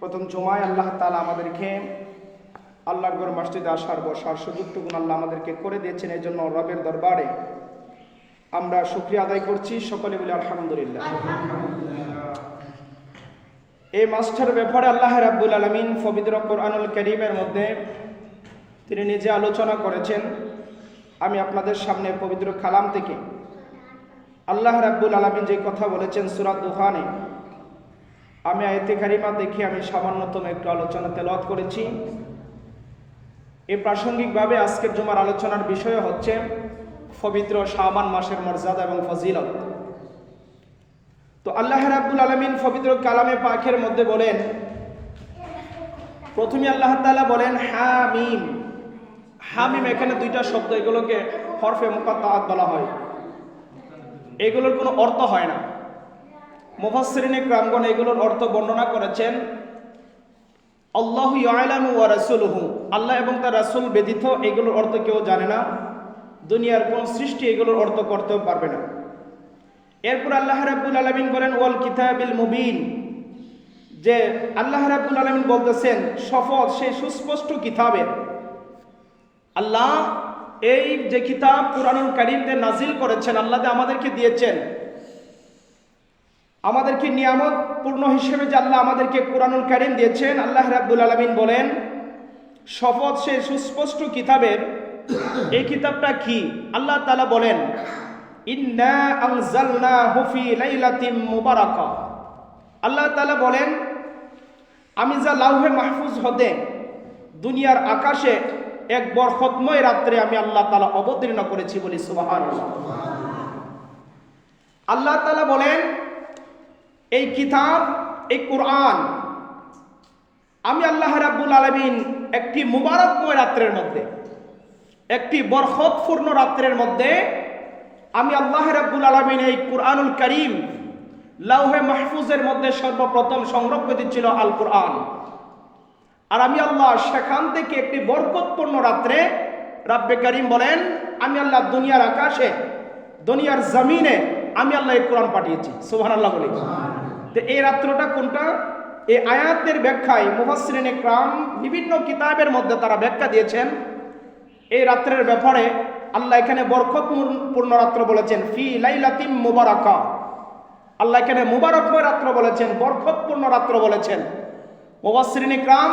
প্রথম জমায় আল্লাহ তালা আমাদেরকে আল্লাহর গড় মসজিদে আসার বসার সুযুক্তগুণ আল্লাহ আমাদেরকে করে দিয়েছেন এই জন্য রবের দরবারে আমরা শুক্রিয়া আদায় করছি। সকলে বলে আলহামদুলিল্লাহ। এই মাস্টার ব্যাপারে আল্লাহ রাব্বুল আলমিন পবিত্র কোরআনুল করিমের মধ্যে তিনি নিজে আলোচনা করেছেন। আমি আপনাদের সামনে পবিত্র কালাম থেকে আল্লাহ রাব্বুল আলমিন যে কথা বলেছেন সুরাত দুহানে আমি আয়তে কারিমা দেখে আমি সামান্যতম একটু আলোচনা তেলাওয়াত করেছি। এ প্রাসঙ্গিকভাবে আজকের জমার আলোচনার বিষয় হচ্ছে পবিত্র শাবান মাসের মর্যাদা এবং ফজিলত। তো আল্লাহ রাব্বুল আলমিন পবিত্র কালামে পাখের মধ্যে বলেন, প্রথমে আল্লাহ তাআলা বলেন, হামিম। হামিম এখানে দুইটা শব্দ, এগুলোকে হরফে মুকাত্তাআত বলা হয়। এগুলোর কোনো অর্থ হয় না। মুফাসসিরিনে ক্রামগণ এগুলোর অর্থ বর্ণনা করেছেন, আল্লাহ ইয়ালামু ওয়া রাসূলুহু। আল্লাহ এবং তার রাসূল ব্যতীত এগুলোর অর্থ কেউ জানে না। দুনিয়ার কোন সৃষ্টি এগুলোর অর্থ করতেও পারবে না। এরপর আল্লাহ রাব্বুল আলামিন বলেন, ওয়াল কিতাবিল মুবিন। যে আল্লাহ রাব্বুল আলামিন বলতেছেন শপথ সেই সুস্পষ্ট কিতাবের। আল্লাহ এই যে কিতাব কুরআনুল কারীমতে নাজিল করেছেন, আল্লাহ আমাদেরকে দিয়েছেন আমাদেরকে নিয়ামত পূর্ণ হিসেবে আল্লাহ আমাদেরকে কোরআনুল কারিম দিয়েছেন, আল্লাহ রাব্বুল আলমিন বলেন, শপথ সে সুস্পষ্ট কিতাবের, এই কিতাবটা কি? আল্লাহ তালা বলেন আল্লাহ তালা বলেন, আমি যা লাউহে মাহফুজ হতে, দুনিয়ার আকাশে এক বরখতময় রাত্রে আমি আল্লাহ তালা অবতীর্ণ করেছি বলি সুবাহান আল্লাহ তালা বলেন এই কিতাব, এই কোরআন, আমি আল্লাহ রাব্বুল আলমিন একটি মুবারকময় রাত্রের মধ্যে, একটি বরখতপূর্ণ রাত্রের মধ্যে আমি আল্লাহ রাব্বুল আলমিন এই কোরআনুল করিম লাউহে মাহফুজের মধ্যে সর্বপ্রথম সংরক্ষিত ছিল আল কোরআন আর আমি আল্লাহ সেখান থেকে একটি বরকতপূর্ণ রাত্রে রাব্বে করিম বলেন, আমি আল্লাহ দুনিয়ার আকাশে, দুনিয়ার জমিনে আমি আল্লাহ এই কোরআন পাঠিয়েছি সোহান আল্লাহ বলে। তো এই রাত্রটা কোনটা? এই আয়াতের ব্যাখ্যায় মুফাসরিনে ক্রাম বিভিন্ন কিতাবের মধ্যে তারা ব্যাখ্যা দিয়েছেন। এই রাত্রের ব্যাপারে আল্লাহ এখানে বরকত পূর্ণ রাত্র বলেছেন, ফি লাইলাতিম মুবারাকা। আল্লাহ এখানে মুবারকময় রাত্র বলেছেন, বরকতপূর্ণ রাত্র বলেছেন। মুফাসরিনে ক্রাম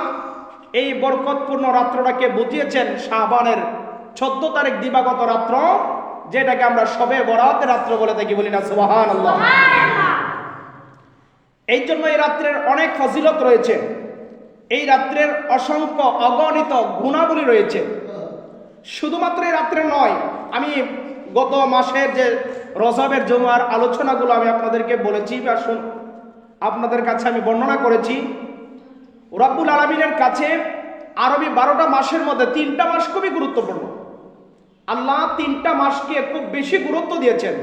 এই বরকতপূর্ণ রাত্রটাকে বুঝিয়েছেন শাহবানের চোদ্দ তারিখ দিবাগত রাত্র। যেটাকে আমরা সবে বরাত রাত্র বলে থাকি বলি না সুবাহান আল্লাহ এই জন্য এই রাত্রের অনেক ফজিলত রয়েছে। এই রাত্রের অসংখ্য অগণিত গুণাবলী রয়েছে। শুধুমাত্র এই রাত্রে নয় আমি গত মাসের যে রজবের জমার আলোচনাগুলো আমি আপনাদেরকে বলেছি বা শুন আপনাদের কাছে আমি বর্ণনা করেছি রব্বুল আলমিনের কাছে আরবি বারোটা মাসের মধ্যে তিনটা মাস খুবই গুরুত্বপূর্ণ। আল্লাহ তিনটা মাসকে খুব বেশি গুরুত্ব দিয়েছেন।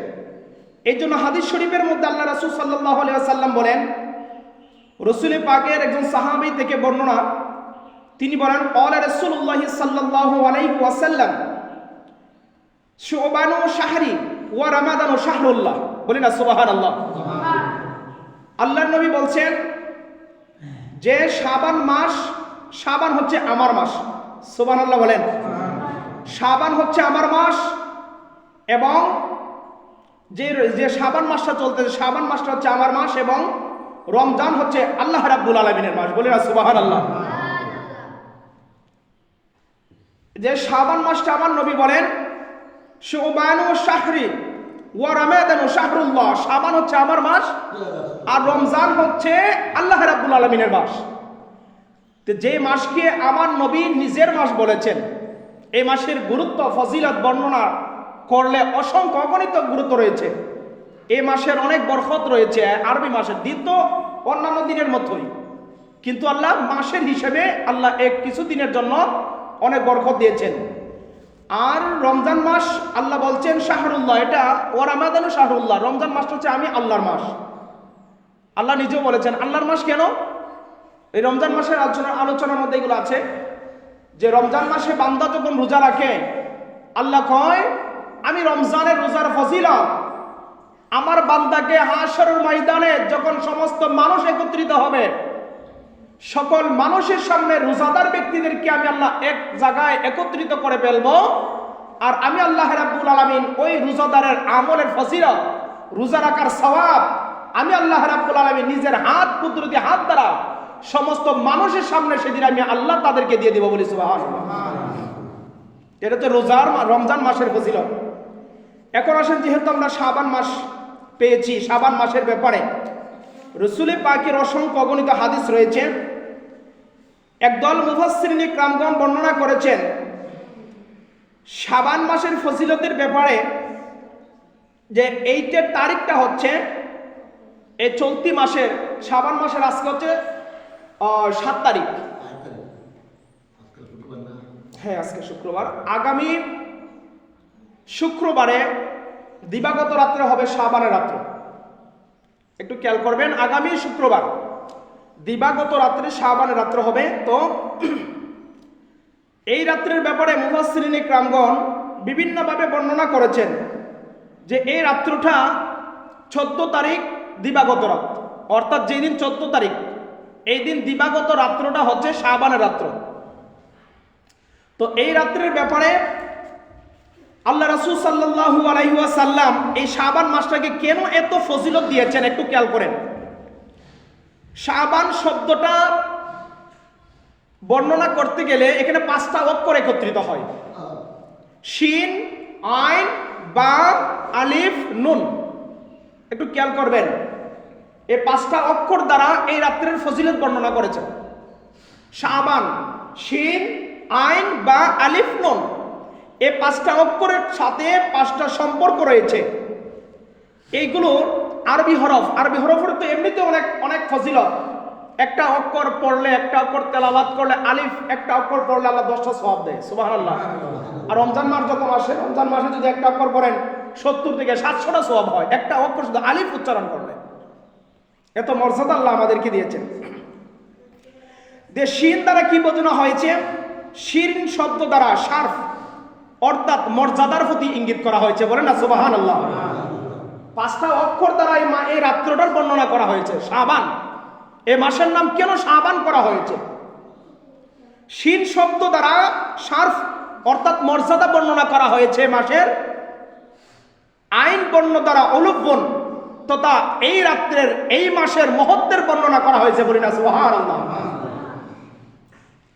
এই জন্য হাদিস শরীফের মধ্যে আল্লাহ রাসুল সাল্লাহ সাল্লাম বলেন, রসুল পাকের একজন সাহাবি থেকে বর্ণনা, তিনি বলেন অল রসুল্লাহ সাল্লাহ আলাইহি ওয়াসাল্লাম, শোবানো শাহরি ওয়া রামাদানো শাহরুল্লাহ। বলি না সুবাহান আল্লাহ আল্লাহ নবী বলছেন যে শাবান মাস, শাবান হচ্ছে আমার মাস। সুবান আল্লাহ বলেন। শাবান হচ্ছে আমার মাস এবং যে যে শাবান মাসটা চলতেছে, শাবান মাসটা হচ্ছে আমার মাস এবং রমজান হচ্ছে আল্লাহ রাব্বুল আলমিনের মাস। বলে না সুবাহান আল্লাহ যে শাবান মাসটা আমার নবী বলেন, শোবানু শাহরি ওয়া রামাদানু শাহরুল্লাহ। শাবান হচ্ছে আমার মাস আর রমজান হচ্ছে আল্লাহ রাব্বুল আলমিনের মাস। যে মাসকে আমার নবী নিজের মাস বলেছেন এই মাসের গুরুত্ব, ফজিলত বর্ণনা করলে অসংখ্য অগণিত গুরুত্ব রয়েছে। এই মাসের অনেক বরফত রয়েছে, আরবি মাসের দিন তো অন্যান্য দিনের মতোই। কিন্তু আল্লাহ মাসের হিসেবে আল্লাহ এক কিছু দিনের জন্য অনেক বরকত দিয়েছেন। আর রমজান মাস, আল্লাহ বলছেন শাহরুল্লাহ, এটা ওর আমাদানো শাহরুল্লাহ, রমজান মাসটা হচ্ছে আমি আল্লাহর মাস। আল্লাহ নিজেও বলেছেন, আল্লাহর মাস কেন? এই রমজান মাসের আলোচনা আলোচনার মধ্যে এগুলো আছে। যে রমজান মাসে বান্দা যখন রোজা রাখে, আল্লাহ কয়, আমি রমজানের রোজার ফজিলত। আমার বান্দাকে হাসরের ময়দানে যখন সমস্ত মানুষ একত্রিত হবে, সকল মানুষের সামনে রোজাদার ব্যক্তিদেরকে আমি আল্লাহ এক জায়গায় একত্রিত করে ফেলব। আর আমি আল্লাহ রাব্বুল আলামিন ওই রোজাদারের আমলের ফজিলত, রোজা রাখার সওয়াব, আমি আল্লাহ রাব্বুল আলামিন নিজের হাত কুদরতি হাত দ্বারা সমস্ত মানুষের সামনে সেদিন আমি আল্লাহ তাদেরকে দিয়ে দিব বলি সুবহানাল্লাহ। এটা তো রোজার রমজান মাসের ফজিলত। এখন আসেন, যেহেতু আমরা শাবান মাস পেয়েছি, শাবান মাসের ব্যাপারে। রসুলের পাকের অসংখ্য অগণিত হাদিস রয়েছে। একদল মুফাসসিরিনী ক্রামগণ বর্ণনা করেছেন, শাবান মাসের ফজিলতের ব্যাপারে যে এইটার তারিখটা হচ্ছে, এই চলতি মাসের, শাবান মাসের আজকে হচ্ছে সাত তারিখ। হ্যাঁ আজকে শুক্রবার। আগামী শুক্রবারে দিবাগত রাত্রে হবে শাবানের রাত্র। একটু খেয়াল করবেন, আগামী শুক্রবার দিবাগত রাত্রে শাবানের রাত্র হবে। তো এই রাত্রের ব্যাপারে মুফাসসিরিনী ক্রামগণ বিভিন্নভাবে বর্ণনা করেছেন যে এই রাত্রটা চোদ্দ তারিখ দিবাগত রাত। অর্থাৎ যেদিন চোদ্দ তারিখ এই দিন দিবাগত রাত্রটা হচ্ছে শাবানের রাত্র। তো এই রাত্রের ব্যাপারে আল্লাহ রাসূল সাল্লাল্লাহু আলাইহি ওয়াসাল্লাম এই শাবান মাসটাকে কেন এত ফজিলত দিয়েছেন একটু খেয়াল করেন। শাবান শব্দটা বর্ণনা করতে গেলে এখানে পাঁচটা অক্ষর একত্রিত হয়। শিন, আইন বা আলিফ, নুন। একটু খেয়াল করবেন। এই পাঁচটা অক্ষর দ্বারা এই রাত্রের ফজিলত বর্ণনা করেছেন শাবান, শিন, আইন বা আলিফ নুন। এই পাঁচটা অক্ষরের সাথে পাঁচটা সম্পর্ক রয়েছে। এইগুলো আরবি হরফ। আরবি হরফের তো এমনিতে অনেক অনেক ফজিলত। একটা অক্ষর পড়লে একটা অক্ষর তেলাবাদ করলে আলিফ, একটা অক্ষর পড়লে আল্লাহ দশটা সওয়াব দেয়। সুবহানাল্লাহ। আর রমজান মাস যখন আসে, রমজান মাসে যদি একটা অক্ষর পড়েন, সত্তর থেকে সাতশোটা সওয়াব হয়। একটা অক্ষর শুধু আলিফ উচ্চারণ করলে। এত মর্যাদা আল্লাহ আমাদেরকে দিয়েছেন। যে শিন দ্বারা কি বোঝানো হয়েছে? শিন শব্দ দ্বারা সার্ফ অর্থাৎ মর্যাদার প্রতি ইঙ্গিত করা হয়েছে বলে না? সুবাহান আল্লাহ পাঁচটা অক্ষর দ্বারা এই মা- এই রাত্রটার বর্ণনা করা হয়েছে। শাবান। এই মাসের নাম কেন শাবান করা হয়েছে? শিন শব্দ দ্বারা সার্ফ অর্থাৎ মর্যাদা বর্ণনা করা হয়েছে মাসের। আইন বর্ণ দ্বারা অলুপন তথা এই রাত্রের, এই মাসের মহত্বের বর্ণনা করা হয়েছে বলি না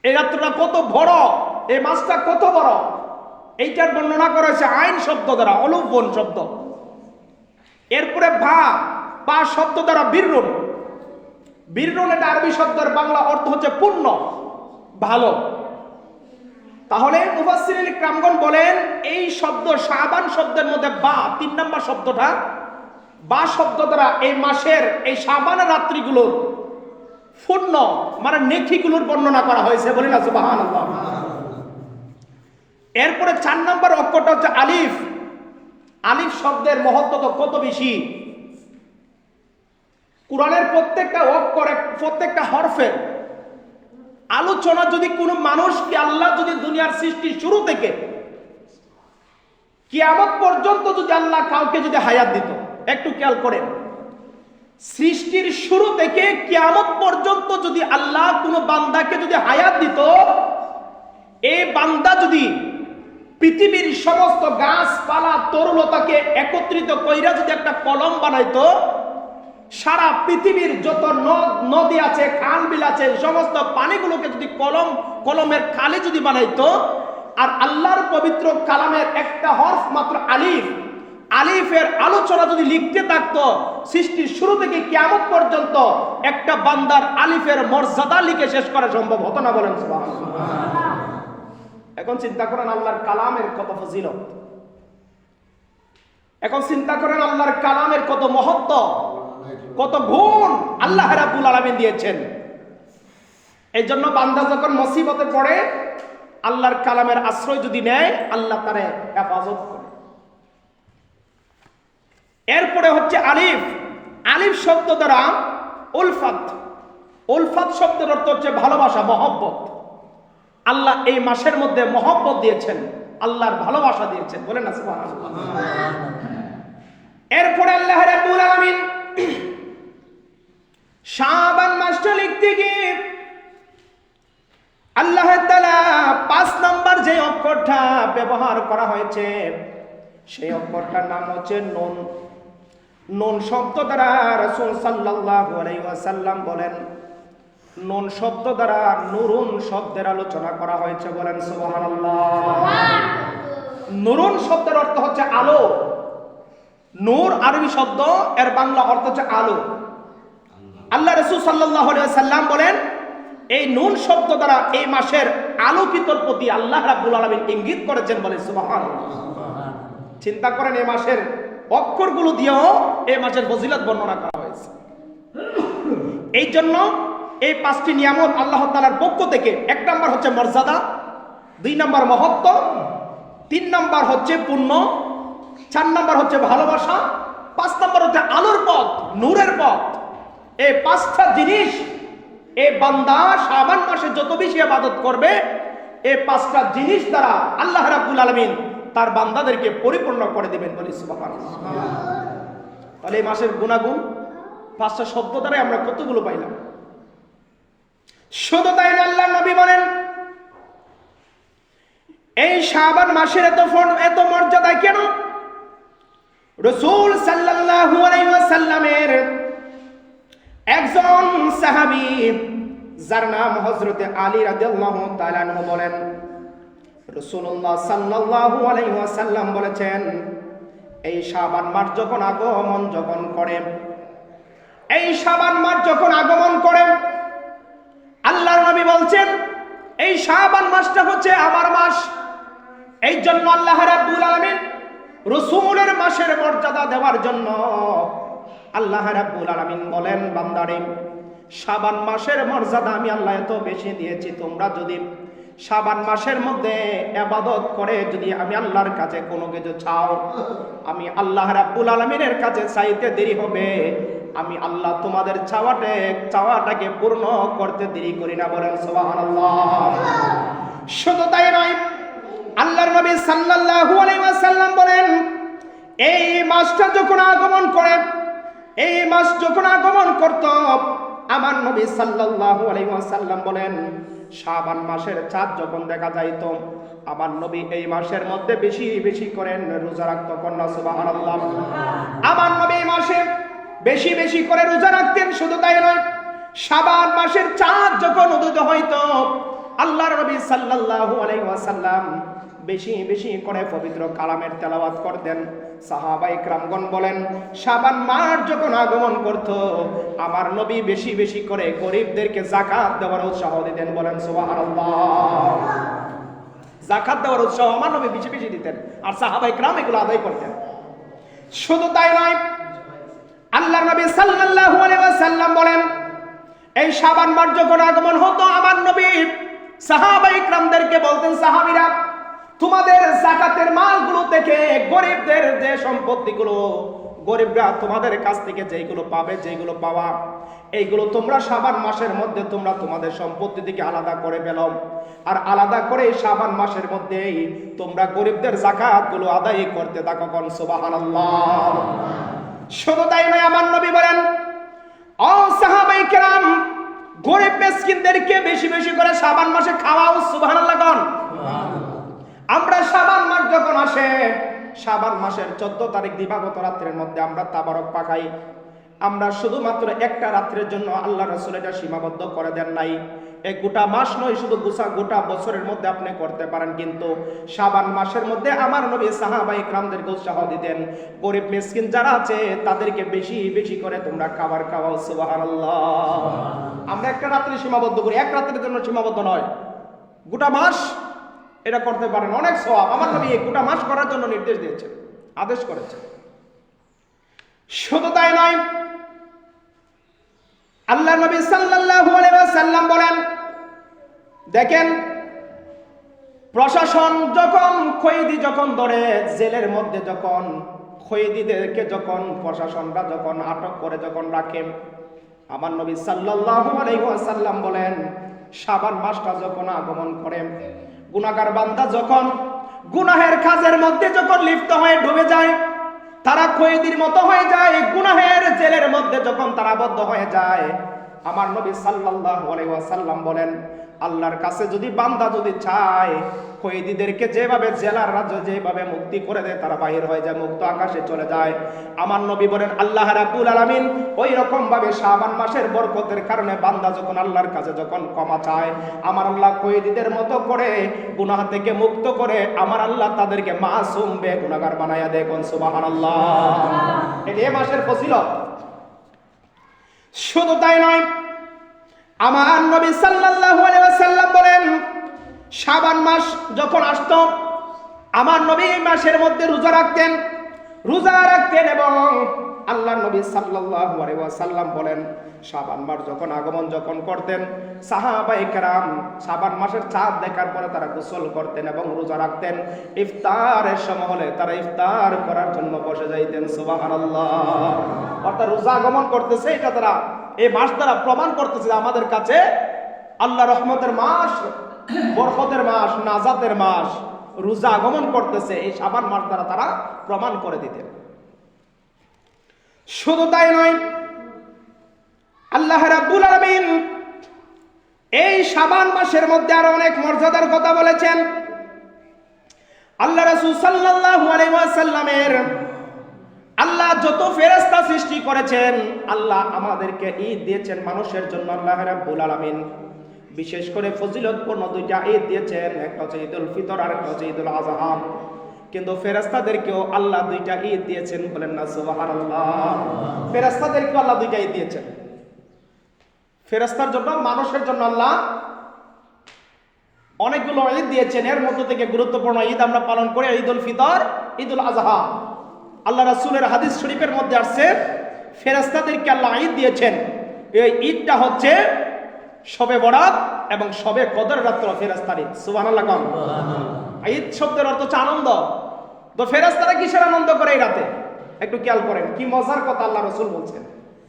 এই রাত্রটা কত বড়, এই মাসটা কত বড়? এইটার বর্ণনা করা হয়েছে আইন শব্দ দ্বারা অলুপন শব্দ। এরপরে ভা বা শব্দ দ্বারা বীররুন বীররুন এটা আরবি শব্দের বাংলা অর্থ হচ্ছে পূর্ণ, ভালো। তাহলে মুফাসসিরিন ক্রামগণ বলেন, এই শব্দ শাবান শব্দের মধ্যে বা, তিন নম্বর শব্দটা বা শব্দ দ্বারা এই মাসের এই শাবানের রাত্রিগুলোর পূর্ণ মানে নেকিগুলোর বর্ণনা করা হয়েছে। বলি না, সুবহানাল্লাহ। এরপরে চার নম্বর অক্ষরটা হচ্ছে আলিফ। আলিফ শব্দের মহত্ব তো কত বেশি? কোরআনের প্রত্যেকটা অক্ষর প্রত্যেকটা হরফের আলোচনা যদি কোনো মানুষকে আল্লাহ যদি দুনিয়ার সৃষ্টি শুরু থেকে কিয়ামত পর্যন্ত যদি আল্লাহ কাউকে যদি হায়াত দিত একটু খেয়াল করেন। সৃষ্টির শুরু থেকে কিয়ামত পর্যন্ত যদি আল্লাহ কোনো বান্দাকে যদি হায়াত দিত এই বান্দা যদি পৃথিবীর সমস্ত গাছপালা, তরুলতাকে একত্রিত কইরা যদি একটা কলম বানাইতো, সারা পৃথিবীর যত নদ, নদী আছে, খাল বিল আছে, সমস্ত পানিগুলোকে যদি কলম, কলমের খালি যদি বানাইতো, আর আল্লাহর পবিত্র কালামের একটা হরফ মাত্র আলিফ আলিফের আলোচনা যদি লিখতে থাকতো, সৃষ্টির শুরু থেকে কেমন পর্যন্ত একটা বান্দার আলিফের মর্যাদা লিখে শেষ করা সম্ভব হতো না বলেন এখন চিন্তা করেন আল্লাহর কালামের কত ফজিলত। এখন চিন্তা করেন আল্লাহর কালামের কত মহত্ব, কত গুণ আল্লাহ রাব্বুল আলামিন দিয়েছেন। এই জন্য বান্দা যখন মুসিবতে পড়ে, আল্লাহর কালামের আশ্রয় যদি নেয়, আল্লাহ তারে হেফাজত করে। এরপরে হচ্ছে আলিফ। আলিফ শব্দ দ্বারা উলফাত। উলফাত শব্দের অর্থ হচ্ছে ভালোবাসা, মহব্বত। আল্লাহ এই মাসের মধ্যে মহব্বত দিয়েছেন, আল্লাহর ভালোবাসা দিয়েছেন। বলেন না এরপরে আল্লাহ রাব্বুল আলামিন শাবান লিখতে গিয়ে আল্লাহ তালা পাঁচ নাম্বার যে অক্ষরটা ব্যবহার করা হয়েছে, সেই অক্ষরটার নাম হচ্ছে নুন। নুন শব্দ দ্বারা রসুল ওয়াসাল্লাম বলেন নুন শব্দ দ্বারা নুরুন শব্দের আলোচনা করা হয়েছে বলেন সুবহানাল্লাহ। নুরুন শব্দের অর্থ হচ্ছে আলো। নূর আরবি শব্দ এর বাংলা অর্থ হচ্ছে আলো। আল্লাহ রসুল সাল্লাহ সাল্লাম বলেন এই নুন শব্দ দ্বারা এই মাসের আলোকিতর প্রতি আল্লাহ রাব্বুল আলমিন ইঙ্গিত করেছেন বলে সুবাহান চিন্তা করেন এই মাসের অক্ষরগুলো দিয়েও এই মাসের ফজিলত বর্ণনা করা হয়েছে। এই জন্য এই পাঁচটি নিয়ামত আল্লাহ তালার পক্ষ থেকে, এক নম্বর হচ্ছে মর্যাদা, দুই নম্বর মহত্ব, তিন নম্বর হচ্ছে পুণ্য, চার নম্বর হচ্ছে ভালোবাসা, পাঁচ নম্বর হচ্ছে আলোর পথ, নূরের পথ। এই পাঁচটা জিনিস এই বান্দা শাবান মাসে যত বেশি আবাদত করবে এই পাঁচটা জিনিস দ্বারা আল্লাহ রাবুল আলামিন তার বান্দাদেরকে পরিপূর্ণ করে দিবেন বলে সুবহানাল্লাহ। তাহলে এই মাসের গুণাগুণ, পাঁচটা শব্দ দ্বারাই আমরা কতগুলো পাইলাম? শুধু তাই আল্লাহ নবী বলেন, এই শাবান মাসের এত ফোন, এত মর্যাদা কেন? রসুল সাল্লাল্লাহু আলাইহি ওয়াসাল্লামের একজন সাহাবী, যার নাম হযরতে আলী রাদিয়াল্লাহু তাআলা বলেন রাসূলুল্লাহ সাল্লাল্লাহু আলাইহি ওয়াসাল্লাম বলেছেন, এই শাবান মাস যখন আগমন যখন করে, এই শাবান মাস যখন আগমন করে, আল্লাহর নবী বলছেন, এই শাবান মাসটা হচ্ছে আমার মাস। এই জন্য আল্লাহ রাব্বুল আলামিন রসুলের মাসের মর্যাদা দেওয়ার জন্য আল্লাহ রাব্বুল আলামিন বলেন, বান্দারে সাবান মাসের মর্যাদা আমি আল্লাহ এত বেশি দিয়েছি, তোমরা যদি শাবান মাসের মধ্যে আবাদত করে যদি আমি আল্লাহর কাছে কোনো কিছু চাও, আমি আল্লাহ রাব্বুল আলামিনের কাছে চাইতে দেরি হবে। আমি আল্লাহ তোমাদের চাওয়াটে, চাওয়াটাকে পূর্ণ করতে দেরি করি না বলেন সুবহানাল্লাহ। শুধু তাই নয়, আল্লাহর নবী সাল্লাল্লাহু আলাইহি ওয়াসাল্লাম বলেন, এই মাসটা যখন আগমন করে, এই মাস যখন আগমন করত, আমার নবী সাল্লাল্লাহু আলাইহি ওয়াসাল্লাম বলেন শাবান মাসের চাঁদ যখন দেখা যাইত আমার নবী এই মাসের মধ্যে বেশি বেশি করেন রোজা রাখত কন্যা সুবাহ আমার নবী এই মাসে বেশি বেশি করে রোজা রাখতেন শুধু তাই নয় শাবান মাসের চাঁদ যখন উদিত হইত আল্লাহ নবী সাল্লাল্লাহু আলাইহি ওয়াসাল্লাম বেশি বেশি করে পবিত্র কালামের তেলাওয়াত করতেন। সাহাবা ইকরামগণ বলেন সাবান মাস যখন আগমন করত, আমার নবী বেশি বেশি করে গরিবদেরকে জাকাত দেওয়ার উৎসাহ দিতেন। বলেন, সুবহানাল্লাহ। জাকাত দেওয়ার উৎসাহ আমার নবী বেশি বেশি দিতেন আর সাহাবাই ইকরাম এগুলো আদায় করতেন। শুধু তাই নয় আল্লাহ নবী সাল্লাল্লাহু আলাইহি ওয়াসাল্লাম বলেন, এই শাবান মাস যখন আগমন হতো, আমার নবী সাহাবা ইকরামদেরকে বলতেন, সাহাবীরা তোমাদের জাকাতের মালগুলো থেকে গরিবদের যে সম্পত্তিগুলো, গরিবরা তোমাদের কাছ থেকে যেইগুলো পাবে, যেইগুলো পাওয়া, এইগুলো তোমরা সাবান মাসের মধ্যে তোমরা তোমাদের সম্পত্তি থেকে আলাদা করে পেলাম আর আলাদা করে সাবান মাসের মধ্যেই তোমরা গরিবদের জাকাতগুলো আদায় করতে থাকো কোন সুবহানাল্লাহ। শুধু তাই নয় আমার নবী বলেন, ও সাহাবাই কেরাম, গরিব মেসকিনদেরকে বেশি বেশি করে সাবান মাসে খাওয়াও সুবহানাল্লাহ আমরা সাবান মাস যখন আসে সাবান মাসের চোদ্দ তারিখ দিবাগত রাত্রের মধ্যে আমরা তাবারক পাকাই। আমরা শুধুমাত্র একটা রাত্রের জন্য আল্লাহ রসুল এটা সীমাবদ্ধ করে দেন নাই। এই গোটা মাস নয় শুধু গুসা গোটা বছরের মধ্যে আপনি করতে পারেন কিন্তু সাবান মাসের মধ্যে আমার নবী সাহাবাই ক্রামদেরকে উৎসাহ দিতেন। গরিব মিসকিন যারা আছে তাদেরকে বেশি বেশি করে তোমরা খাবার খাওয়াও সুবহানাল্লাহ। আমরা একটা রাত্রে সীমাবদ্ধ করি এক রাত্রের জন্য সীমাবদ্ধ নয়। গোটা মাস এটা করতে পারেন। অনেক সওয়াব আমার নবী এই গোটা মাস করার জন্য নির্দেশ দিয়েছেন, আদেশ করেছেন। শুধু তাই নয়, আল্লাহ নবী সাল্লাল্লাহু আলাইহি ওয়াসাল্লাম বলেন, দেখেন, প্রশাসন যখন খৈদি যখন ধরে, জেলের মধ্যে যখন, খৈদিদেরকে যখন, প্রশাসনরা যখন, আটক করে যখন রাখে, আমার নবী সাল্লাল্লাহু আলাইহি ওয়াসাল্লাম বলেন শাবান মাসটা যখন আগমন করে গুনাহগার বান্দা যখন গুনাহের কাজের মধ্যে যখন লিপ্ত হয়ে ডুবে যায়, তারা খয়েদির মতো হয়ে যায়, গুনাহের জেলের মধ্যে যখন তারা বদ্ধ হয়ে যায়। আমার নবী সাল্লাল্লাহু আলাইহি ওয়াসাল্লাম বলেন, আল্লাহর কাছে যদি বান্দা যদি চায় কয়েদিদেরকে যেভাবে জেলার রাজ্য যেভাবে মুক্তি করে দেয় তারা বাহির হয়ে যায় মুক্ত আকাশে চলে যায়। আমার নবী বলেন আল্লাহ রাব্বুল আলামিন ওই রকম ভাবে শাবান মাসের বরকতের কারণে বান্দা যখন আল্লাহর কাছে যখন ক্ষমা চায় আমার আল্লাহ কয়েদিদের মতো করে গুনাহ থেকে মুক্ত করে আমার আল্লাহ তাদেরকে মাসুম বে গুনাহগার বানায়া দেয় কোন সুবহানাল্লাহ। এটা এই মাসের ফজিলত। শুধু তাই নয় আমার নবী সাল্লাল্লাহু আলাইহি ওয়াসাল্লাম বলেন শাবান মাস যখন আসত, আমার নবী এই মাসের মধ্যে রোজা রাখতেন। রোজা রাখতেন এবং আল্লাহ নবী সাল্লাল্লাহু বলেন, শাবান মাস যখন আগমন যখন করতেন সাহাবাই কেরাম শাবান মাসের চাঁদ দেখার পরে তারা গোসল করতেন এবং রোজা রাখতেন। ইফতারের সময় হলে তারা ইফতার করার জন্য বসে যাইতেন, সুবহানাল্লাহ। অর্থাৎ রোজা আগমন করতেছে, এটা তারা এই মাস দ্বারা প্রমাণ করতেছে আমাদের কাছে আল্লাহ রহমতের মাস বরকতের মাস, নাজাতের মাস, রোজা আগমন করতেছে, এই সাবান মাস দ্বারা তারা প্রমাণ করে দিতেন শুধু তাই নয়, আল্লাহ রাব্বুল আলামিন এই সাবান মাসের মধ্যে আরও অনেক মর্যাদার কথা বলেছেন। আল্লাহ রাসূল সাল্লাল্লাহু আলাইহি ওয়াসাল্লামের আল্লাহ যত ফেরেশতা সৃষ্টি করেছেন, আল্লাহ আমাদেরকে ঈদ দিয়েছেন মানুষের জন্য, আল্লাহ রাব্বুল আলামিন। বিশেষ করে ফজিলতপূর্ণ দুইটা ঈদ দিয়েছেন, একটা হচ্ছে ঈদুল ফিতর আর একটা হচ্ছে ঈদুল আজহা কিন্তু ফেরেশতাদেরকেও আল্লাহ দুইটা ঈদ দিয়েছেন বলেন না, সুবহানাল্লাহ। ফেরেশতাদেরকেও আল্লাহ দুইটা ঈদ দিয়েছেন। ফেরাস্তার জন্য, মানুষের জন্য আল্লাহ অনেকগুলো ঈদ দিয়েছেন। এর মধ্য থেকে গুরুত্বপূর্ণ ঈদ আমরা পালন করি ঈদ ঈদুল ফিতর, ঈদুল আজহা আল্লাহ রাসূলের হাদিস শরীফের মধ্যে আসছে, ফেরেশতাদেরকে আল্লাহ ঈদ দিয়েছেন। এই ঈদটা হচ্ছে সবে বরাত এবং সবে কদর রাত্র সুবহানাল্লাহ কম ঈদ শব্দের অর্থ হচ্ছে আনন্দ। তো ফেরেশতারা কিসের আনন্দ করে এই রাতে? একটু খেয়াল করেন কি মজার কথা আল্লাহ রসুল বলছেন।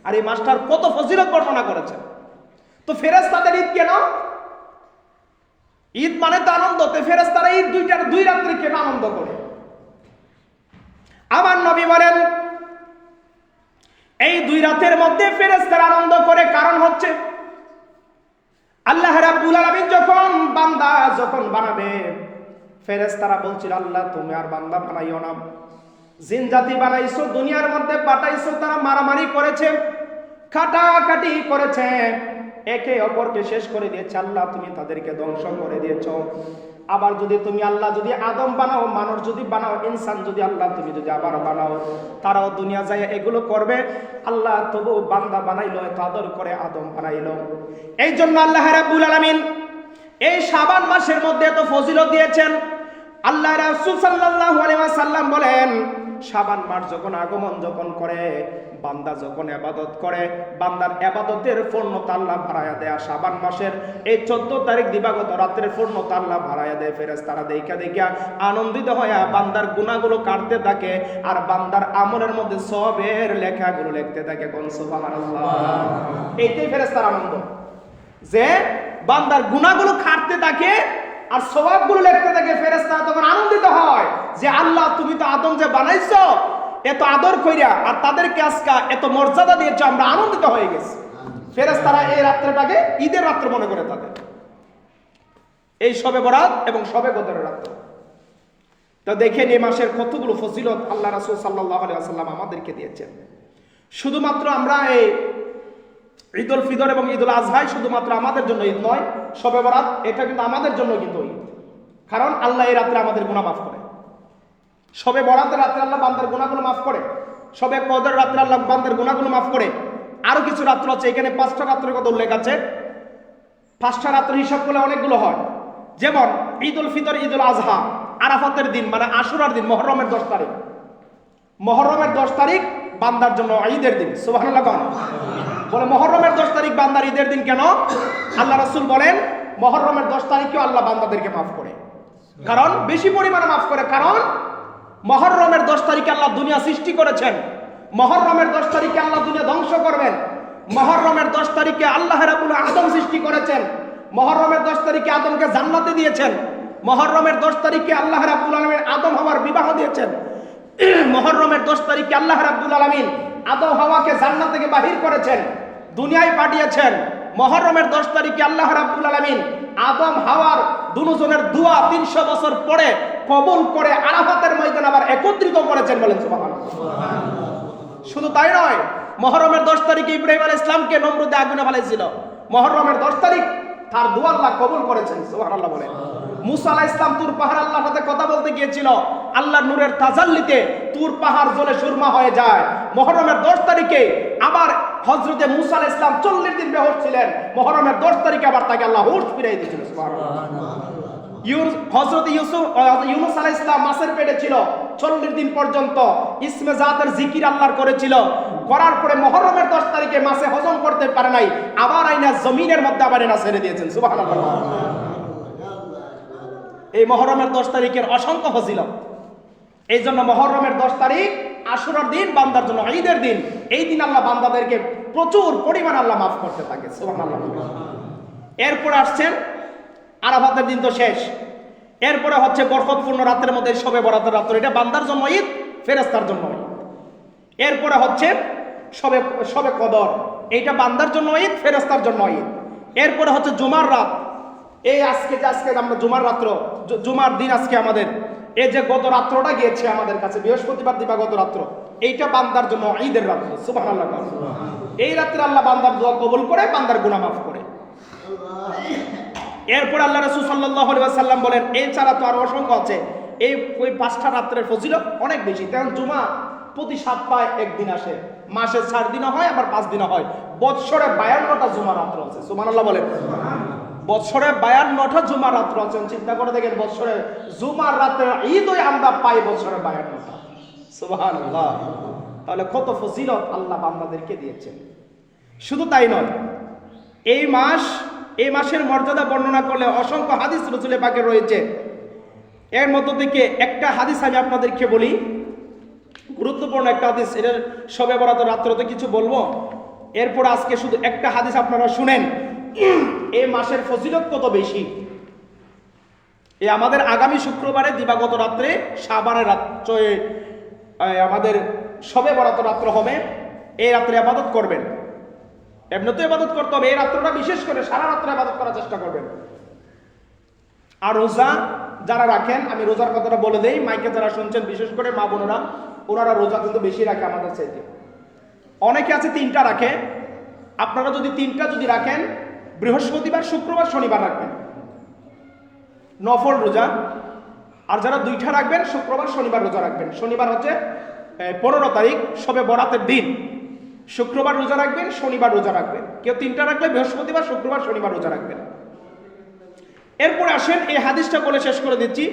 আর এই মাস্টার কত ফজিলত বর্ণনা করেছেন। তো ফেরেশতাদের ঈদ কেন? ঈদ মানে তো আনন্দ। তো ফেরেশতারা ঈদ দুইটার দুই রাত্রি কেন আনন্দ করে? আমার নবী বলেন এই দুই রাতের মধ্যে ফেরেশতারা আনন্দ করে কারণ হচ্ছে আল্লাহ রাব্বুল আলামিন যখন বান্দা যখন বানাবে, ফেরেশতারা বলছিল, আল্লাহ, তুমি আর বান্দা বানাইও না। জিন জাতি বানাইছো, দুনিয়ার মধ্যে পাঠাইছো, তারা মারামারি করেছে, কাটাকাটি করেছে। একে অপরকে শেষ করে দিয়েছে। আল্লাহ, তুমি তাদেরকে ধ্বংস করে দিয়েছ। আবার যদি তুমি আল্লাহ যদি আদম বানাও, মানুষ যদি বানাও, ইনসান যদি আল্লাহ তুমি যদি আবার বানাও, তারাও দুনিয়া যায়, এগুলো করবে। আল্লাহ তবু বান্দা বানাইলো, এত আদর করে আদম বানাইলো। এই জন্য আল্লাহ রাব্বুল আলামিন এই সাবান মাসের মধ্যে এত ফজিলত দিয়েছেন। আল্লাহ রাসূল সাল্লাল্লাহু আলাইহি ওয়াসাল্লাম বলেন শাবান মাস যখন আগমন যখন করে বান্দা যখন এবাদত করে বান্দার এবাদতের পূর্ণতা আল্লাহ বাড়ায়া দেয় শাবান মাসের এই চোদ্দ তারিখ দিবাগত রাত্রের পূর্ণতা আল্লাহ বাড়ায়া দেয় ফেরেস তারা দেখা দেখা আনন্দিত হয়ে বান্দার গুণাগুলো কাটতে থাকে আর বান্দার আমলের মধ্যে সবের লেখাগুলো লিখতে থাকে। কোন সুবহানাল্লাহ? এইটাই ফেরেস তার আনন্দ। যে বান্দার গুণাগুলো খাটতে থাকে আর স্বভাবগুলো লিখতে থাকে ফেরেস্তা তখন আনন্দিত হয় যে আল্লাহ, তুমি তো আদম যে বানাইছ এত আদর কইরা, আর তাদেরকে আজকা এত মর্যাদা দিয়েছ, আমরা আনন্দিত হয়ে গেছি। ফেরেস্তারা এই রাত্রেটাকে ঈদের রাত্র মনে করে তাদের। এই সবে বরাত এবং সবে গদরের রাত্র তো দেখেন এই মাসের কতগুলো ফজিলত আল্লাহ রাসূল সাল্লাল্লাহু আলাইহি ওয়াসাল্লাম আমাদেরকে দিয়েছেন। শুধুমাত্র আমরা এই ঈদ উল ফিতর এবং ঈদ উল আজহাই শুধুমাত্র আমাদের জন্য ঈদ নয় সবে বরাত, এটা কিন্তু আমাদের জন্য কিন্তু ঈদ। কারণ আল্লাহ এই রাত্রে আমাদের গুণা মাফ করে। সবে বরাতের রাত্রে আল্লাহ বান্দার গুণাগুলো মাফ করে। সবে কদর রাত্রে আল্লাহ বান্দার গুনাহগুলো মাফ করে। আরও কিছু রাত্র আছে, এখানে পাঁচটা রাত্রের কথা উল্লেখ আছে। পাঁচটা রাত্র হিসাব করলে অনেকগুলো হয়। যেমন ঈদ উল ফিতর ঈদ উল আজহা, আরাফাতের দিন মানে আশুরার দিন, মহরমের দশ তারিখ। মহরমের দশ তারিখ বান্দার জন্য ঈদের দিন কন। বলে, মহরমের দশ তারিখ বান্দার ঈদের দিন কেন? আল্লাহ রসুল বলেন, মহরমের দশ তারিখেও আল্লাহ বান্দাদেরকে মাফ করে। কারণ, বেশি পরিমাণে মাফ করে, কারণ মহরমের দশ তারিখে আল্লাহ দুনিয়া সৃষ্টি করেছেন। মহরমের দশ তারিখে আল্লাহ দুনিয়া ধ্বংস করবেন। মহরমের দশ তারিখে আল্লাহ রাবুল আদম সৃষ্টি করেছেন। মহরমের দশ তারিখে আদমকে জান্নাতে দিয়েছেন। মহরমের দশ তারিখে আল্লাহ রাবুল আলমের আদম হওয়ার বিবাহ দিয়েছেন। মহরমের দশ তারিখে আল্লাহ রাব্দুল আলমিন আদম হাওয়াকে জান্নাত থেকে বাহির করেছেন। দুনিয়ায় পাঠিয়েছেন। মহরমের দশ তারিখে আল্লাহ রাব্বুল আলামিন আদম হাওয়ার দুজনের দুয়া তিনশো বছর পরে কবুল করে আরাফাতের ময়দান আবার একত্রিত করেছেন বলেন শুধু তাই নয়, মহরমের দশ তারিখে ইব্রাহিম আল ইসলামকে নমরুদে আগুনে ফেলেছিল মহরমের দশ তারিখ তার দোয়া আল্লাহ কবুল করেছেন, সুবহানাল্লাহ বলেন। মুসা ইসলাম তুর পাহাড় আল্লাহর সাথে কথা বলতে গিয়েছিল। আল্লাহ নূরের তাজাল্লিতে তুর পাহাড় জ্বলে সুরমা হয়ে যায়। মহরমের দশ তারিখে আবার হজরতে মুসা আলাহ ইসলাম চল্লিশ দিন বেহস ছিলেন। মহরমের দশ তারিখে আবার তাকে আল্লাহ হুশ ফিরাই দিয়েছিল হজরত ইউসুফ ইউনুস আলাহ ইসলাম মাসের পেটে ছিল। চল্লিশ দিন পর্যন্ত ইসমে জাতের জিকির আল্লাহর করেছিল। করার পরে মহরমের দশ তারিখে মাসে হজম করতে পারে নাই। আবার আইনা জমিনের মধ্যে আবার এনা ছেড়ে দিয়েছেন সুবাহ এই মহরমের দশ তারিখের অসংখ্য ফজিল এই জন্য মহরমের দশ তারিখ আশুরার দিন, বান্দার জন্য ঈদের দিন, এই দিন আল্লাহ বান্দাদেরকে প্রচুর পরিমাণ আল্লাহ মাফ করতে থাকে এরপর আসছেন, আরাফাতের দিন তো শেষ। এরপরে হচ্ছে বরকতপূর্ণ রাতের মধ্যে সবে বরাতের রাত্র, এটা বান্দার জন্য ঈদ ফেরেস্তার জন্য ঈদ। এরপরে হচ্ছে সবে সবে কদর, এইটা বান্দার জন্য ঈদ ফেরেস্তার জন্য ঈদ। এরপরে হচ্ছে জুমার রাত, এই আজকে যে আজকে আমরা জুমার রাত্র জুমার দিন আজকে আমাদের এই যে গত রাত্রটা গিয়েছে আমাদের কাছে বৃহস্পতিবার দিবা গত রাত্র এইটা বান্দার জন্য ঈদের রাত্র সুবহানাল্লাহ এই রাত্রে আল্লাহ বান্দার দোয়া কবুল করে বান্দার গুনাহ মাফ করে। এরপর আল্লাহ রসুল সাল্লাহ সাল্লাম বলেন এই ছাড়া তো আরও অসংখ্য আছে। এই ওই পাঁচটা রাত্রের ফজিলত অনেক বেশি। কারণ জুমা প্রতি সপ্তাহে একদিন আসে। মাসে চার দিনও হয় আবার পাঁচ দিনও হয়। বৎসরে বায়ান্নটা জুমা রাত্র আছে সুমান আল্লাহ বলেন। বৎসরে বায়ান্নটা জুমার রাত্র আছে চিন্তা করে দেখেন বৎসরে জুমার রাত্রে ঈদই আমরা পাই বৎসরে বায়ান্নটা সুবাহান তাহলে কত ফজিলত আল্লাহ বান্দাদেরকে দিয়েছেন। শুধু তাই নয়, এই মাস, এই মাসের মর্যাদা বর্ণনা করলে অসংখ্য হাদিস রসুলের পাকে রয়েছে। এর মধ্য থেকে একটা হাদিস আমি আপনাদেরকে বলি। গুরুত্বপূর্ণ একটা হাদিস এটা সবে বরাত রাত্রতে কিছু বলব। এরপর আজকে শুধু একটা হাদিস আপনারা শুনেন। এই মাসের ফজিলত কত বেশি? এ আমাদের আগামী শুক্রবারে দিবাগত রাত্রে সাবানের রাত্রে আমাদের সবে বরাত রাত্র হবে এই রাত্রে আবাদত করবেন। এমনি তো ইবাদত করতে হবে এই রাত্রটা বিশেষ করে সারা রাত্রে ইবাদত করার চেষ্টা করবেন। আর রোজা যারা রাখেন, আমি রোজার কথাটা বলে দেই, মাইকে যারা শুনছেন, বিশেষ করে মা বোনেরা, ওনারা রোজা কিন্তু বেশি রাখে আমাদের চাইতে। অনেকে আছে তিনটা রাখে। আপনারা যদি তিনটা যদি রাখেন বৃহস্পতিবার, শুক্রবার, শনিবার রাখবেন। নফল রোজা। আর যারা দুইটা রাখবেন, শুক্রবার, শনিবার রোজা রাখবেন। শনিবার হচ্ছে পনেরো তারিখ, সবে বরাতের দিন। শুক্রবার রোজা রাখবেন, শনিবার রোজা রাখবেন। কেউ তিনটা রাখলে বৃহস্পতিবার, শুক্রবার, শনিবার রোজা রাখবেন। এরপর আসেন, এই হাদিসটা বলে শেষ করে দিচ্ছি।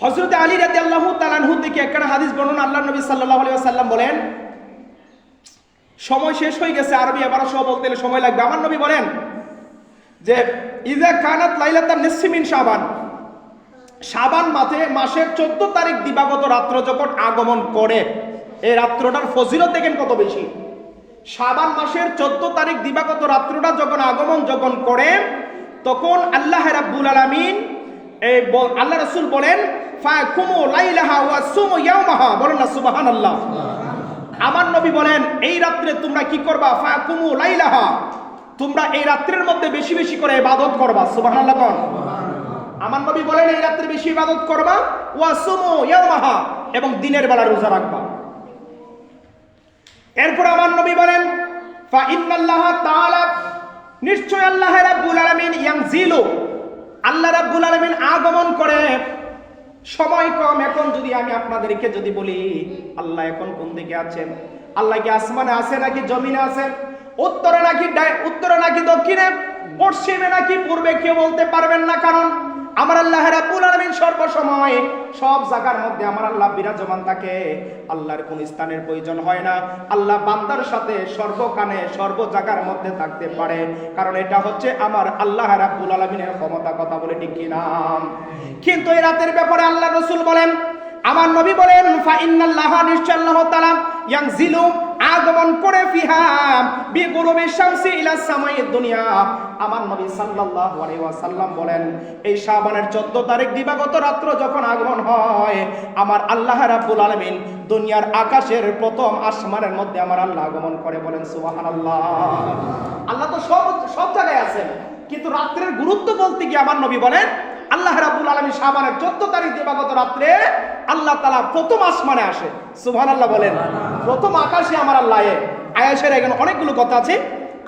হজরত আলী রাজি আল্লাহ তালানহু থেকে একটা হাদিস বর্ণনা আল্লাহ নবী সাল্লাহ আলী সাল্লাম বলেন সময় শেষ হয়ে গেছে, আরবি আবার সব বলতে গেলে সময় লাগবে। আমার নবী বলেন যে ইজা কানাত লাইলাতান নিসমিন শাবান। শাবান মাসে মাসের চোদ্দ তারিখ দিবাগত রাত্র যখন আগমন করে, এই রাত্রটার ফজিলত দেখেন কত বেশি। শাবান মাসের চোদ্দ তারিখ দিবাগত রাত্রটা যখন আগমন যখন করে, তখন আল্লাহ রাব্বুল আলামিন এই আল্লাহ রাসূল বলেন ফাকুমু লাইলাহা ওয়া সুমু ইয়াওমাহা বলেন না, সুবহানাল্লাহ। আমার নবী বলেন, এই রাত্রে তোমরা কি করবা? ফাকুমু লাইলাহা। তোমরা এই রাত্রের মধ্যে বেশি বেশি করে ইবাদত করবা, সুবহানাল্লাহ কোন। আমার নবী বলেন, এই রাত্রে বেশি ইবাদত করবা ওয়া সুমু ইয়াওমাহা, এবং দিনের বেলা রোজা রাখবা। এরপর আমার নবী বলেন, ফা ইন্নাল্লাহ তাআলা, নিশ্চয় আল্লাহ রাব্বুল আলামিন ইয়ানজিলু। আল্লাহ রাব্বুল আলামিন আগমন করে সময় কম। এখন যদি আমি আপনাদেরকে যদি বলি, আল্লাহ এখন কোন দিকে আছেন? আল্লাহ কি আসমানে আছে নাকি জমিনে আছেন উত্তরে নাকি উত্তরে নাকি দক্ষিণে? পশ্চিমে নাকি পূর্বে কেউ বলতে পারবেন না। কারণ আমার আল্লাহ রাব্বুল আলামিন সর্বসময় সব জায়গার মধ্যে আমার আল্লাহ বিরাজমান থাকে। আল্লাহর কোন স্থানের প্রয়োজন হয় না। আল্লাহ বান্দার সাথে সর্বকানে, সর্ব জায়গার মধ্যে থাকতে পারে। কারণ এটা হচ্ছে আমার আল্লাহ রাব্বুল আলামিনের ক্ষমতা কথা বলে ঠিক কিনা? কিন্তু এই রাতের ব্যাপারে আল্লাহ রসুল বলেন, আমার নবী বলেন, ফা ইন্নাল্লাহ, নিশ্চয় আল্লাহ তাআলা ইয়ানজিলু আগমন করে ফিহাম। বি গুরুবি শামসি ইলা সামাই দুনিয়া। আমার নবী সাল্লাল্লাহু আলাইহি ওয়াসাল্লাম বলেন, এই শাবানের 14 তারিখ দিবাগত রাত্র যখন আগমন হয়, আমার আল্লাহ রাব্বুল আলামিন দুনিয়ার আকাশের প্রথম আসমানের মধ্যে আমার আল্লাহ আগমন করে বলেন, সুবহানাল্লাহ। আল্লাহ তো সব সব জায়গায় আছেন। কিন্তু রাত্রের গুরুত্ব বলতে গিয়ে আমার নবী বলেন, আল্লাহ রাব্বুল আলামিন শাবানের 14 তারিখ দিবাগত রাত্রে আল্লাহ তালা প্রথম আসমানে আসে। সুহান আল্লাহ বলেন, প্রথম আকাশে আমার আল্লাহ এ। আয়াশের এখানে অনেকগুলো কথা আছে।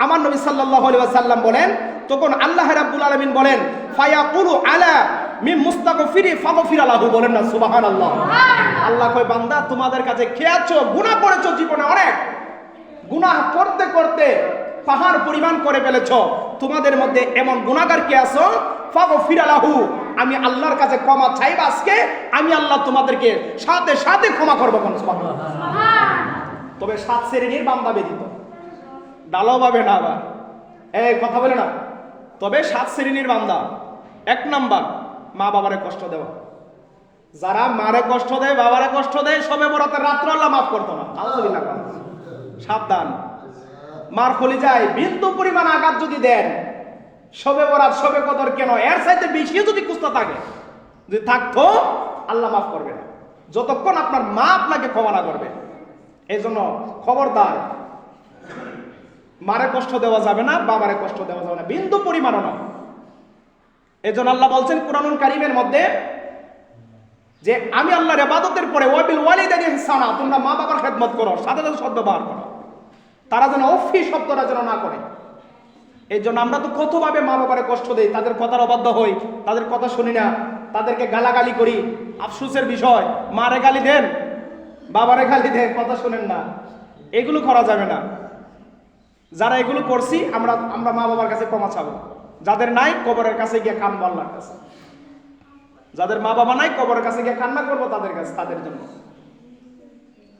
আমার নবী সাল্লাল্লাহু আলাইহি ওয়াসাল্লাম বলেন, তখন আল্লাহ রাব্বুল আলামিন বলেন, ফায়াকুলু আলা মিন মুস্তাগফিরি ফাগফির লাহু বলেন না, সুবহানাল্লাহ। আল্লাহ আল্লাহ কয়, বান্দা, তোমাদের কাছে খেয়াছো, গুনাহ করেছ জীবনে অনেক। গুনাহ করতে করতে পাহাড় পরিমাণ করে ফেলেছ। তোমাদের মধ্যে এমন গুণাগার কে আছো? ফাগফির লাহু আমি আল্লাহর কাছে ক্ষমা চাইব আজকে আমি আল্লাহ তোমাদেরকে সাথে সাথে ক্ষমা করব তবে সাত শ্রেণির বান্দা ব্যতীত ডালাও পাবে না আবার। এই কথা বলে না। তবে সাত শ্রেণির বান্দা এক নাম্বার মা বাবারে কষ্ট দেওয়া। যারা মারে কষ্ট দেয় বাবারে কষ্ট দেয় সবে বরাতের রাত্র আল্লাহ মাফ করতো না। আলহামদুলিল্লাহ। সাবধান। মার খলি যায় বিন্দু পরিমাণ আঘাত যদি দেন সবে বরাত সবে কদর কেন? এর সাইতে বেশি যদি কুস্তা থাকে, যদি থাকতো, আল্লাহ মাফ করবে না। যতক্ষণ আপনার মা আপনাকে ক্ষমা না করবে। এই জন্য খবরদার, মারে কষ্ট দেওয়া যাবে না, বাবারে কষ্ট দেওয়া যাবে না। বিন্দু পরিমাণও না এই জন্য আল্লাহ বলছেন কোরআনুল কারিমের মধ্যে যে আমি আল্লাহর ইবাদতের পরে ওয়াবিল ওয়ালিদানি ইহসানা, তোমরা মা বাবার খেদমত করো, সাথে সাথে সদ্ব্যবহার করো। তারা যেন অফি শব্দটা যেন না করে। এই জন্য আমরা তো কতভাবে মা বাবারে কষ্ট দেই, তাদের কথার অবাধ্য হই, তাদের কথা শুনি না, তাদেরকে গালাগালি করি। আফসুসের বিষয়, মারে গালি দেন, বাবারে গালি দেন, কথা শুনেন না। এগুলো করা যাবে না। যারা এগুলো করছি, আমরা আমরা মা বাবার কাছে ক্ষমা চাবো। যাদের নাই, কবরের কাছে গিয়ে কানবো আল্লাহর কাছে। যাদের মা বাবা নাই, কবরের কাছে গিয়ে কান্না করব তাদের কাছে, তাদের জন্য।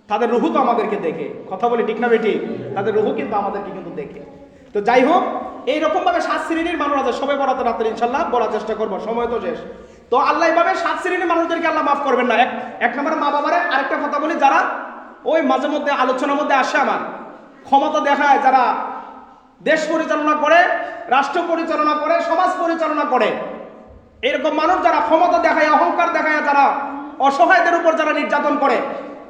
তাদের রুহু তো আমাদেরকে দেখে। কথা বলি ঠিক না বেটি? তাদের রুহু কিন্তু আমাদেরকে কিন্তু দেখে। তো যাই হোক এইরকম ভাবে সাত শ্রেণির মানুষ আছে। সবাই বরাতে রাত্রে, ইনশাল্লাহ, বলার চেষ্টা করব। সময় তো শেষ। তো আল্লাহ এইভাবে সাত শ্রেণির মানুষদেরকে আল্লাহ মাফ করবেন না। এক এক নম্বরে মা বাবারে আরেকটা কথা বলি, যারা ওই মাঝে মধ্যে আলোচনার মধ্যে আসে আমার, ক্ষমতা দেখায়, যারা দেশ পরিচালনা করে, রাষ্ট্র পরিচালনা করে, সমাজ পরিচালনা করে, এরকম মানুষ যারা ক্ষমতা দেখায়, অহংকার দেখায়, যারা অসহায়দের উপর যারা নির্যাতন করে,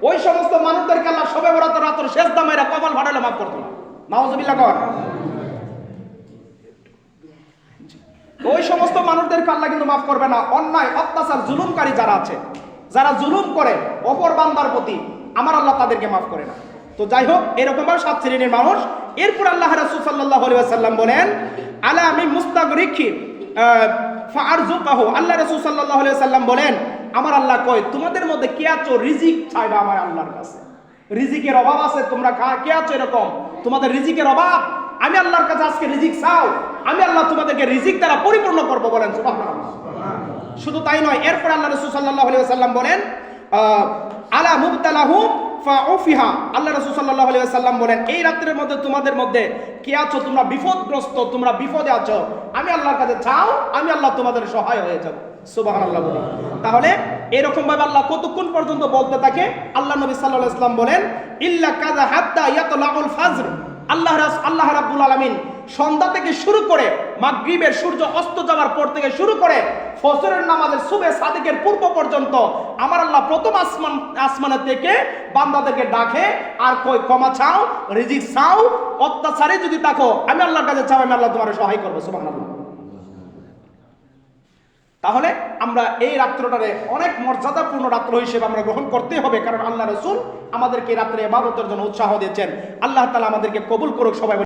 ওই সমস্ত মানুষদেরকে আল্লাহ সবে বরাত রাত্র শেষ দামেরা কপাল ফাটালে মাফ করতো না। নাওজবিল্লা কর। ওই সমস্ত মানুষদের আল্লাহ কিন্তু মাফ করবে না। অন্যায়, অত্যাচার, জুলুমকারী যারা আছে, যারা জুলুম করে অপর বান্দার প্রতি আমার আল্লাহ তাদেরকে মাফ করে না। তো যাই হোক, এরকম সাত শ্রেণির মানুষ, এরপর আল্লাহ রাসূল সাল্লাল্লাহু আলাইহি ওয়াসাল্লাম বলেন, আলা আমি মুস্তাক মুস্তাগরিকি ফারজুকাহু আল্লাহ রাসূল সাল্লাল্লাহু আলাইহি ওয়াসাল্লাম বলেন, আমার আল্লাহ কয়, তোমাদের মধ্যে কে আছো রিজিক চাইবা আমার আল্লাহর কাছে? রিজিকের অভাব আছে, তোমরা কে আছো এরকম? তোমাদের রিজিকের অভাব আমি আল্লাহর কাছে আজকে রিজিক চাও। আমি আল্লাহ তোমাদেরকে রিজিক দ্বারা পরিপূর্ণ করব বলেন শুধু তাই নয়, এরপর আল্লাহ রসুল সাল্লাহ সাল্লাম বলেন আলা মুবতালাহু ফাউফিহা। আল্লাহ রসুল সাল্লাহ সাল্লাম বলেন, এই রাত্রের মধ্যে তোমাদের মধ্যে কে আছো? তোমরা বিপদগ্রস্ত, তোমরা বিপদে আছো। আমি আল্লাহর কাছে চাও, আমি আল্লাহ তোমাদের সহায় হয়ে যাব। সুবাহান আল্লাহ বলি। তাহলে এরকম ভাবে আল্লাহ কতক্ষণ পর্যন্ত বলতে থাকে? আল্লাহ নবী সাল্লাহ ইসলাম বলেন, ইল্লা কাজা হাত্তা ইয়াতলাউল ফাজর। আল্লাহ আল্লাহ রাব্বুল আলমিন সন্ধ্যা থেকে শুরু করে মাগরীবের সূর্য অস্ত যাওয়ার পর থেকে শুরু করে ফজরের নামাজের সুবে সাদিকের পূর্ব পর্যন্ত আমার আল্লাহ প্রথম আসমান, আসমানের থেকে বান্দাদেরকে ডাকে, আর কই, ক্ষমা চাও, রিজিক চাও, অত্যাচারে যদি থাকো, আমি আল্লাহর কাছে চাও আমি আল্লাহ তোমার সহায় করব, সুবহানাল্লাহ। তাহলে আমরা এই রাত্রটারে অনেক মর্যাদাপূর্ণ রাত্র হিসেবে আমরা গ্রহণ করতে হবে, কারণ আল্লাহ রসুল আমাদেরকে রাত্রে এবাদতের জন্য উৎসাহ দিয়েছেন। আল্লাহ তালা আমাদেরকে কবুল করুক সবাই